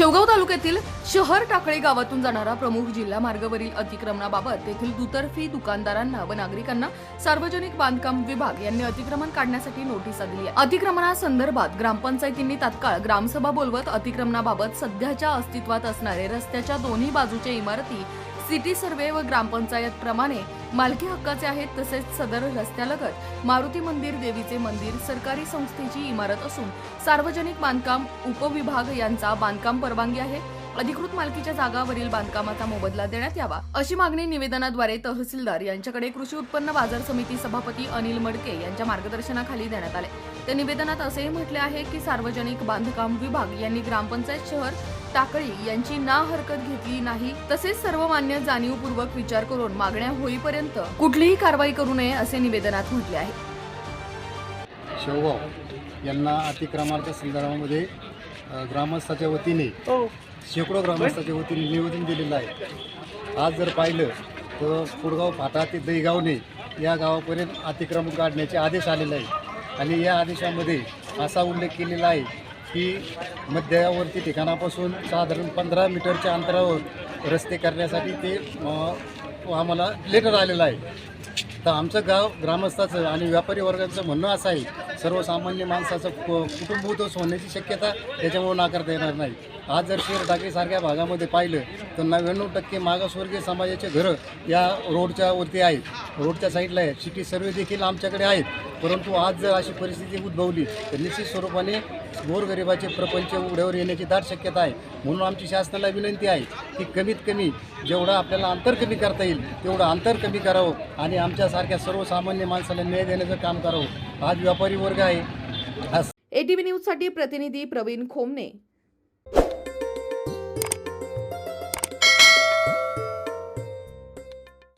शेवगाव तालुक्यातील शहर टाकळी गावातून जाणारा प्रमुख जिल्हा मार्गावरील अतिक्रमणाबाबत तेथील दुतर्फी दुकानदारांना व नागरिकांना सार्वजनिक बांधकाम विभाग यांनी अतिक्रमण काढण्यासाठी नोटीसा दिली आहे. अतिक्रमणासंदर्भात ग्रामपंचायतींनी तात्काळ ग्रामसभा बोलवत अतिक्रमणाबाबत सध्याच्या अस्तित्वात असणारे रस्त्याच्या दोन्ही बाजूच्या इमारती सिटी सर्वे व ग्रामपंचायत प्रमाणे मालकी हक्काचे आहेत तसेच सदर रस्त्यालगत मारुती मंदिर देवीचे मंदिर सरकारी संस्थेची इमारत असून सार्वजनिक बांधकाम उपविभाग यांचा बांधकाम परवानगी आहे. अधिकृत मालकीच्या जागावरील बांधकामाचा मोबदला देण्यात यावा अशी मागणी निवेदनाद्वारे तहसीलदार यांच्याकडे कृषी उत्पन्न बाजार समिती सभापती अनिल मडके यांच्या मार्गदर्शनाखाली देण्यात आले. त्या निवेदनात असेही म्हटले आहे की सार्वजनिक बांधकाम विभाग यांनी ग्रामपंचायत शहर टाकळी यांची ना हरकत घेतली नाही तसेच सर्वमान्य जाणीवपूर्वक विचार करून मागण्या होईपर्यंत कुठलीही कारवाई करू नये असे निवेदनात म्हटले आहे. शेवगाव यांना अतिक्रमणाच्या संदर्भामध्ये अ, ग्रामस्थाच्या वतीने शेकडो ग्रामस्थाच्या वतीने निवेदन दिलेलं आहे. आज जर पाहिलं तर कुडगाव फाटा ते दहीगावने या गावापर्यंत अतिक्रमण काढण्याचे आदेश आलेले आहे आणि या आदेशामध्ये असा उल्लेख केलेला आहे की मध्यवर्ती ठिकाणापासून साधारण पंधरा मीटरच्या अंतरावर रस्ते करण्यासाठी ते अ, आम्हाला लेटर आलेलं आहे. तर आमचं गाव ग्रामस्थाचं आणि व्यापारी वर्गाचं म्हणणं असं आहे सर्वसामान्य माणसाचं कु- कुटुंब उद्ध्वस्त होण्याची शक्यता त्याच्यामुळे नाकारता येणार नाही. आज जर शेर टाकीसारख्या भागामध्ये पाहिलं तर नव्याण्णव टक्के मागासवर्गीय समाजाचे घरं या रोडच्या वरती आहेत. रोडच्या साईडला आहेत. सिटी सर्वे देखील आमच्याकडे आहेत. परंतु आज जर अशी परिस्थिती उद्भवली तर निश्चित स्वरूपाने गोरगरिबाचे प्रपंच उघड्यावर येण्याची दाट शक्यता आहे. म्हणून आमची शासनाला विनंती आहे की कमीत कमी जेवढं आपल्याला अंतर कमी करता येईल तेवढं अंतर कमी करावं आणि आमच्यासारख्या सर्वसामान्य माणसाला न्याय देण्याचं काम करावं. आज व्यापारी वर्ग आहे. आज एटीव्ही न्यूजसाठी प्रतिनिधी प्रवीण खोमने